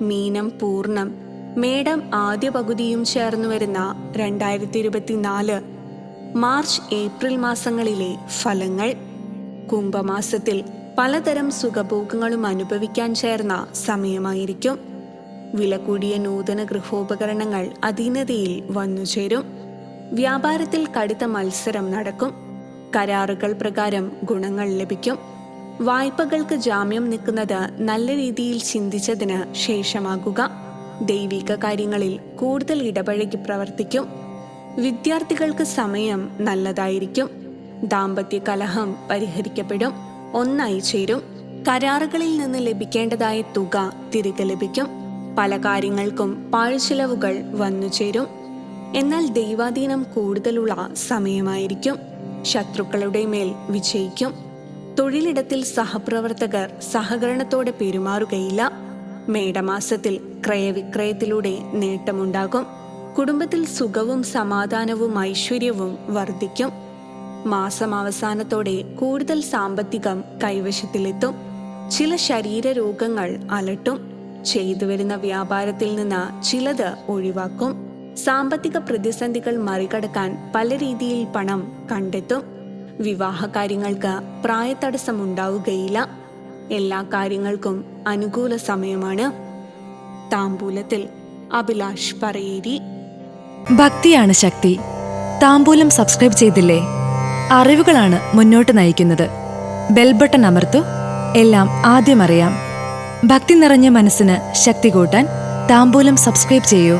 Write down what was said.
മീനം പൂർണം മേടം ആദ്യ പകുതിയും ചേർന്നു വരുന്ന രണ്ടായിരത്തി ഇരുപത്തിനാല് മാർച്ച് ഏപ്രിൽ മാസങ്ങളിലെ ഫലങ്ങൾ. കുംഭമാസത്തിൽ പലതരം സുഖഭോഗങ്ങളും അനുഭവിക്കാൻ ചേർന്ന സമയമായിരിക്കും. വില കൂടിയ നൂതന ഗൃഹോപകരണങ്ങൾ അധീനതയിൽ വന്നുചേരും വ്യാപാരത്തിൽ കടുത്ത മത്സരം നടക്കും. കരാറുകൾ പ്രകാരം ഗുണങ്ങൾ ലഭിക്കും. വായ്പകൾക്ക് ജാമ്യം നിൽക്കുന്നത് നല്ല രീതിയിൽ ചിന്തിച്ചതിന് ശേഷമാകുക. ദൈവിക കാര്യങ്ങളിൽ കൂടുതൽ ഇടപഴകി പ്രവർത്തിക്കും. വിദ്യാർത്ഥികൾക്ക് സമയം നല്ലതായിരിക്കും. ദാമ്പത്യ കലഹം പരിഹരിക്കപ്പെടും. ഒന്നായി ചേരും. കരാറുകളിൽ നിന്ന് ലഭിക്കേണ്ടതായ തുക തിരികെ ലഭിക്കും. പല കാര്യങ്ങൾക്കും പാഴ്ചിലവുകൾ വന്നു ചേരും. എന്നാൽ ദൈവാധീനം കൂടുതലുള്ള സമയമായിരിക്കും. ശത്രുക്കളുടെ മേൽ വിജയിക്കും. തൊഴിലിടത്തിൽ സഹപ്രവർത്തകർ സഹകരണത്തോടെ പെരുമാറുകയില്ല. മേടമാസത്തിൽ ക്രയവിക്രയത്തിലൂടെ നേട്ടമുണ്ടാകും. കുടുംബത്തിൽ സുഖവും സമാധാനവും ഐശ്വര്യവും വർദ്ധിക്കും. മാസം അവസാനത്തോടെ കൂടുതൽ സാമ്പത്തികം കൈവശത്തിലെത്തും. ചില ശരീരരോഗങ്ങൾ അലട്ടും. ചെയ്തു വരുന്ന വ്യാപാരത്തിൽ നിന്ന് ചിലത് ഒഴിവാക്കും. സാമ്പത്തിക പ്രതിസന്ധികൾ മറികടക്കാൻ പല രീതിയിൽ പണം കണ്ടെത്തും. വിവാഹ കാര്യങ്ങൾക്ക് പ്രായതടസ്സം ഉണ്ടാവുകയില്ല എല്ലാ കാര്യങ്ങൾക്കും അനുകൂല സമയമാണ്. താമ്പൂലത്തിൽ അഭിലാഷ് പറയേരി. ഭക്തിയാണ് ശക്തി. താമ്പൂലം സബ്സ്ക്രൈബ് ചെയ്തില്ലേ? അറിവുകളാണ് മുന്നോട്ട് നയിക്കുന്നത്. ബെൽബട്ടൺ അമർത്തു. എല്ലാം ആദ്യം അറിയാം. ഭക്തി നിറഞ്ഞ മനസ്സിന് ശക്തി കൂട്ടാൻ താമ്പൂലം സബ്സ്ക്രൈബ് ചെയ്യൂ.